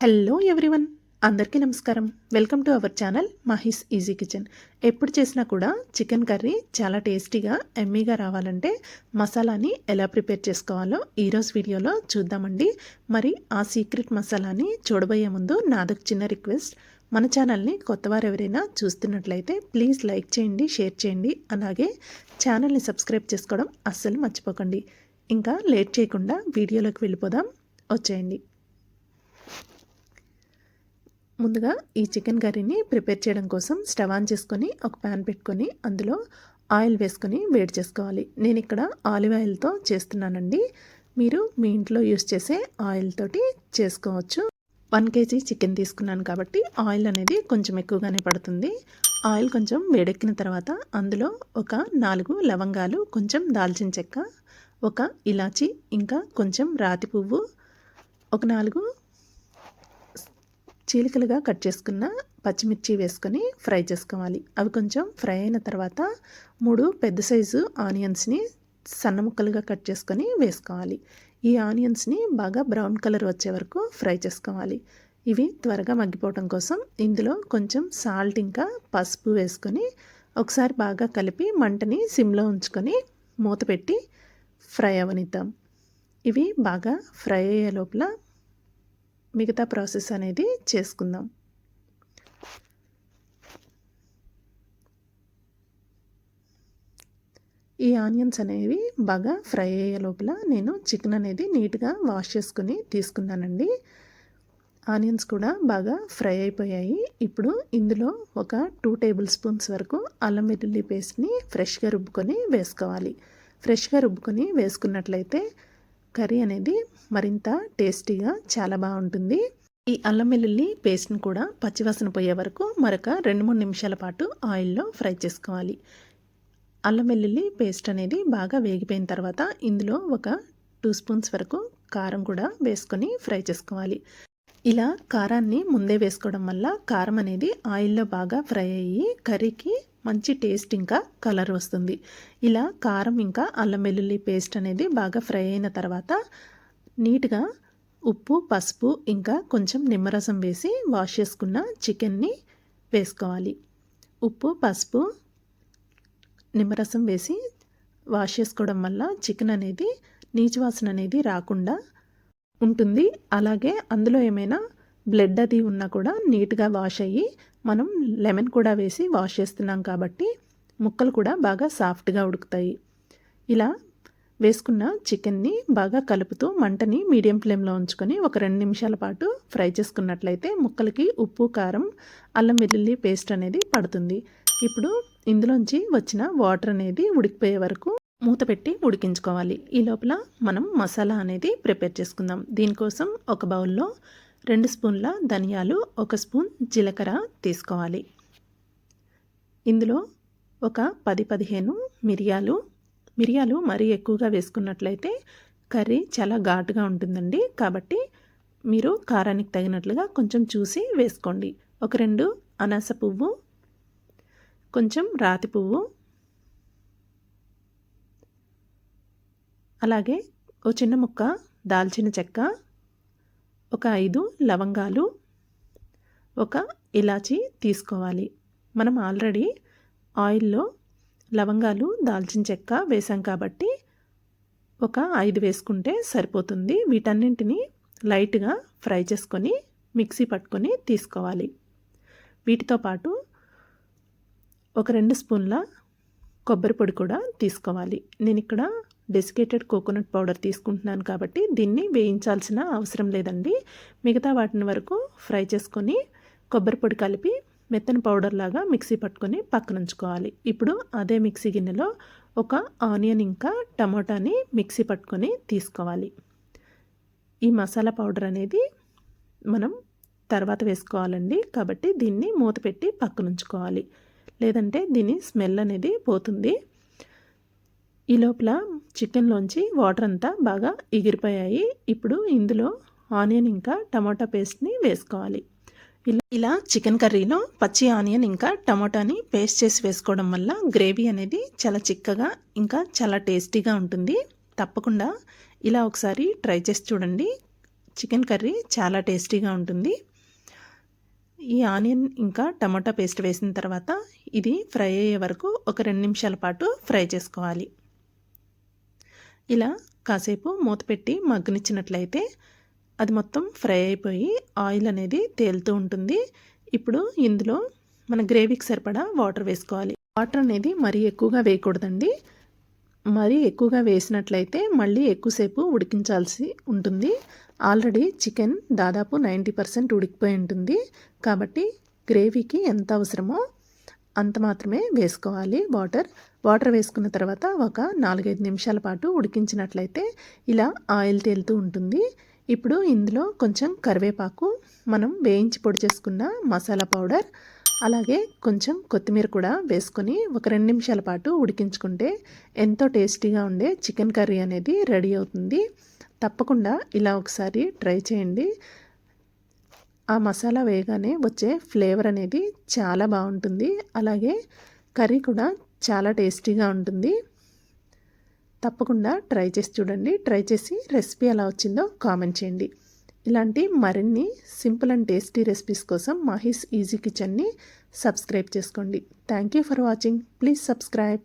Hello everyone అందరికీ నమస్కారం. Welcome to our channel Mahi's easy kitchen ఎప్పుడు చేసినా కూడా చికెన్ కర్రీ చాలా టేస్టీగా ఎమ్మీగా రావాలంటే మసాలాని ఎలా ప్రిపేర్ చేసుకోవాలో ఈరోజు వీడియోలో చూద్దామండి. మరి ఆ సీక్రెట్ మసాలాని చూడబోయే ముందు నాదొక చిన్న రిక్వెస్ట్. మన ఛానల్ని కొత్తవారు ఎవరైనా చూస్తున్నట్లయితే ప్లీజ్ లైక్ చేయండి షేర్ చేయండి. అలాగే ఛానల్ని సబ్స్క్రైబ్ చేసుకోవడం అస్సలు మర్చిపోకండి. ఇంకా లేట్ చేయకుండా వీడియోలోకి వెళ్ళిపోదాం. వచ్చేయండి. ముందుగా ఈ చికెన్ కర్రీని ప్రిపేర్ చేయడం కోసం స్టవ్ ఆన్ చేసుకొని ఒక ప్యాన్ పెట్టుకొని అందులో ఆయిల్ వేసుకొని వేడి చేసుకోవాలి. నేను ఇక్కడ ఆలివ్ ఆయిల్తో చేస్తున్నానండి. మీరు మీ ఇంట్లో యూస్ చేసే ఆయిల్ తోటి చేసుకోవచ్చు. వన్ కేజీ చికెన్ తీసుకున్నాను కాబట్టి ఆయిల్ అనేది కొంచెం ఎక్కువగానే పడుతుంది. ఆయిల్ కొంచెం వేడెక్కిన తర్వాత అందులో ఒక నాలుగు లవంగాలు కొంచెం దాల్చిన చెక్క ఒక ఇలాచి ఇంకా కొంచెం రాతి పువ్వు ఒక నాలుగు చీలికలుగా కట్ చేసుకున్న పచ్చిమిర్చి వేసుకొని ఫ్రై చేసుకోవాలి. అవి కొంచెం ఫ్రై అయిన తర్వాత మూడు పెద్ద సైజు ఆనియన్స్ని సన్న ముక్కలుగా కట్ చేసుకొని వేసుకోవాలి. ఈ ఆనియన్స్ని బాగా బ్రౌన్ కలర్ వచ్చే వరకు ఫ్రై చేసుకోవాలి. ఇవి త్వరగా మగ్గిపోవడం కోసం ఇందులో కొంచెం సాల్ట్ ఇంకా పసుపు వేసుకొని ఒకసారి బాగా కలిపి మంటని సిమ్లో ఉంచుకొని మూత పెట్టి ఫ్రై అవనిద్దాం. ఇవి బాగా ఫ్రై అయ్యే లోపల మిగతా ప్రాసెస్ అనేది చేసుకుందాం. ఈ ఆనియన్స్ అనేవి బాగా ఫ్రై అయ్యే లోపల నేను చికెన్ అనేది నీట్గా వాష్ చేసుకుని తీసుకున్నానండి. ఆనియన్స్ కూడా బాగా ఫ్రై అయిపోయాయి. ఇప్పుడు ఇందులో ఒక టూ టేబుల్ స్పూన్స్ వరకు అల్లం వెల్లుల్లి పేస్ట్ని ఫ్రెష్గా రుబ్బుకొని వేసుకోవాలి. ఫ్రెష్గా రుబ్బుకొని వేసుకున్నట్లయితే కర్రీ అనేది మరింత టేస్టీగా చాలా బాగుంటుంది. ఈ అల్లం వెల్లుల్లి పేస్ట్ని కూడా పచ్చివాసన పోయే వరకు మరొక రెండు మూడు నిమిషాల పాటు ఆయిల్లో ఫ్రై చేసుకోవాలి. అల్లం వెల్లుల్లి పేస్ట్ అనేది బాగా వేగిపోయిన తర్వాత ఇందులో ఒక టూ స్పూన్స్ వరకు కారం కూడా వేసుకొని ఫ్రై చేసుకోవాలి. ఇలా కారాన్ని ముందే వేసుకోవడం వల్ల కారం అనేది ఆయిల్లో బాగా ఫ్రై అయ్యి కర్రీకి మంచి టేస్ట్ ఇంకా కలర్ వస్తుంది. ఇలా కారం ఇంకా అల్లం వెల్లుల్లి పేస్ట్ అనేది బాగా ఫ్రై అయిన తర్వాత నీట్గా ఉప్పు పసుపు ఇంకా కొంచెం నిమ్మరసం వేసి వాష్ చేసుకున్న చికెన్ని వేసుకోవాలి. ఉప్పు పసుపు నిమ్మరసం వేసి వాష్ చేసుకోవడం వల్ల చికెన్ అనేది నీచు వాసన అనేది రాకుండా ఉంటుంది. అలాగే అందులో ఏమైనా బ్లడ్ అది ఉన్నా కూడా నీట్గా వాష్ అయ్యి మనం లెమన్ కూడా వేసి వాష్ చేస్తున్నాం కాబట్టి ముక్కలు కూడా బాగా సాఫ్ట్గా ఉడుకుతాయి. ఇలా వేసుకున్న చికెన్ని బాగా కలుపుతూ మంటని మీడియం ఫ్లేమ్లో ఉంచుకొని ఒక రెండు నిమిషాల పాటు ఫ్రై చేసుకున్నట్లయితే ముక్కలకి ఉప్పు కారం అల్లం వెల్లుల్లి పేస్ట్ అనేది పడుతుంది. ఇప్పుడు ఇందులోంచి వచ్చిన వాటర్ అనేది ఉడికిపోయే వరకు మూత పెట్టి ఉడికించుకోవాలి. ఈ లోపల మనం మసాలా అనేది ప్రిపేర్ చేసుకుందాం. దీనికోసం ఒక బౌల్లో రెండు స్పూన్ల ధనియాలు ఒక స్పూన్ జీలకర్ర తీసుకోవాలి. ఇందులో ఒక పది పదిహేను మిరియాలు. మిరియాలు మరీ ఎక్కువగా వేసుకున్నట్లయితే కర్రీ చాలా ఘాటుగా ఉంటుందండి. కాబట్టి మీరు కారానికి తగినట్లుగా కొంచెం చూసి వేసుకోండి. ఒక రెండు అనాస పువ్వు కొంచెం రాతి పువ్వు అలాగే ఓ చిన్న ముక్క దాల్చిన చెక్క ఒక ఐదు లవంగాలు ఒక ఇలాచి తీసుకోవాలి. మనం ఆల్రెడీ ఆయిల్లో లవంగాలు దాల్చిన చెక్క వేసాం కాబట్టి ఒక ఐదు వేసుకుంటే సరిపోతుంది. వీటన్నింటినీ లైట్గా ఫ్రై చేసుకొని మిక్సీ పట్టుకొని తీసుకోవాలి. వీటితో పాటు ఒక రెండు స్పూన్ల కొబ్బరి పొడి కూడా తీసుకోవాలి. నేను ఇక్కడ డెసికేటెడ్ కోకోనట్ పౌడర్ తీసుకుంటున్నాను కాబట్టి దీన్ని వేయించాల్సిన అవసరం లేదండి. మిగతా వాటిని వరకు ఫ్రై చేసుకొని కొబ్బరి పొడి కలిపి మెత్తని పౌడర్ లాగా మిక్సీ పట్టుకొని పక్కన ఉంచుకోవాలి. ఇప్పుడు అదే మిక్సీ గిన్నెలో ఒక ఆనియన్ ఇంకా టమోటాని మిక్సీ పట్టుకొని తీసుకోవాలి. ఈ మసాలా పౌడర్ అనేది మనం తర్వాత వేసుకోవాలండి. కాబట్టి దీన్ని మూత పెట్టి పక్కనుంచుకోవాలి లేదంటే దీని స్మెల్ అనేది పోతుంది. ఈ లోపల చికెన్లోంచి వాటర్ అంతా బాగా ఎగిరిపోయాయి. ఇప్పుడు ఇందులో ఆనియన్ ఇంకా టమాటా పేస్ట్ని వేసుకోవాలి. ఇలా ఇలా చికెన్ కర్రీలో పచ్చి ఆనియన్ ఇంకా టమాటాని పేస్ట్ చేసి వేసుకోవడం వల్ల గ్రేవీ అనేది చాలా చిక్కగా ఇంకా చాలా టేస్టీగా ఉంటుంది. తప్పకుండా ఇలా ఒకసారి ట్రై చేసి చూడండి. చికెన్ కర్రీ చాలా టేస్టీగా ఉంటుంది. ఈ ఆనియన్ ఇంకా టమాటా పేస్ట్ వేసిన తర్వాత ఇది ఫ్రై అయ్యే వరకు ఒక రెండు నిమిషాల పాటు ఫ్రై చేసుకోవాలి. ఇలా కాసేపు మూత పెట్టి మగ్గనిచ్చినట్లయితే అది మొత్తం ఫ్రై అయిపోయి ఆయిల్ అనేది తేలుతూ ఉంటుంది. ఇప్పుడు ఇందులో మన గ్రేవీకి సరిపడా వాటర్ వేసుకోవాలి. వాటర్ అనేది మరీ ఎక్కువగా వేయకూడదండి. మరీ ఎక్కువగా వేసినట్లయితే మళ్ళీ ఎక్కువసేపు ఉడికించాల్సి ఉంటుంది. ఆల్రెడీ చికెన్ దాదాపు నైంటీ పర్సెంట్ ఉడికిపోయి ఉంటుంది. కాబట్టి గ్రేవీకి ఎంత అవసరమో అంత మాత్రమే వేసుకోవాలి వాటర్. వాటర్ వేసుకున్న తర్వాత ఒక నాలుగైదు నిమిషాల పాటు ఉడికించినట్లయితే ఇలా ఆయిల్ తేలుతూ ఉంటుంది. ఇప్పుడు ఇందులో కొంచెం కరివేపాకు మనం వేయించి పొడి చేసుకున్న మసాలా పౌడర్ అలాగే కొంచెం కొత్తిమీర కూడా వేసుకొని ఒక రెండు నిమిషాల పాటు ఉడికించుకుంటే ఎంతో టేస్టీగా ఉండే చికెన్ కర్రీ అనేది రెడీ అవుతుంది. తప్పకుండా ఇలా ఒకసారి ట్రై చేయండి. ఆ మసాలా వేయగానే వచ్చే ఫ్లేవర్ అనేది చాలా బాగుంటుంది. అలాగే కర్రీ కూడా చాలా టేస్టీగా ఉంటుంది. తప్పకుండా ట్రై చేసి చూడండి. ట్రై చేసి రెసిపీ ఎలా వచ్చిందో కామెంట్ చేయండి. ఇలాంటి మరిన్ని సింపుల్ అండ్ టేస్టీ రెసిపీస్ కోసం మాహిస్ ఈజీ కిచెన్ని సబ్స్క్రైబ్ చేసుకోండి. Thank you for watching. Please subscribe.